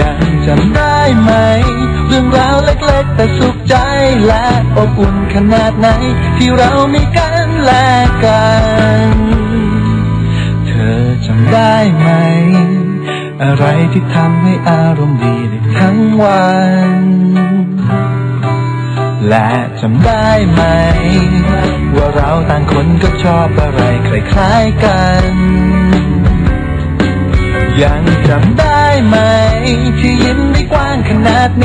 ยังจำได้ไหม เรื่องราวเล็กๆ แต่สุขใจและอบอุ่นขนาดไหน ที่เรามีกันและกัน เธอจำได้ไหม อะไรที่ทำให้อารมณ์ดีได้ทั้งวัน และจำได้ไหม ว่าเราต่างคนก็ชอบอะไรคล้ายๆกัน ยังจำได้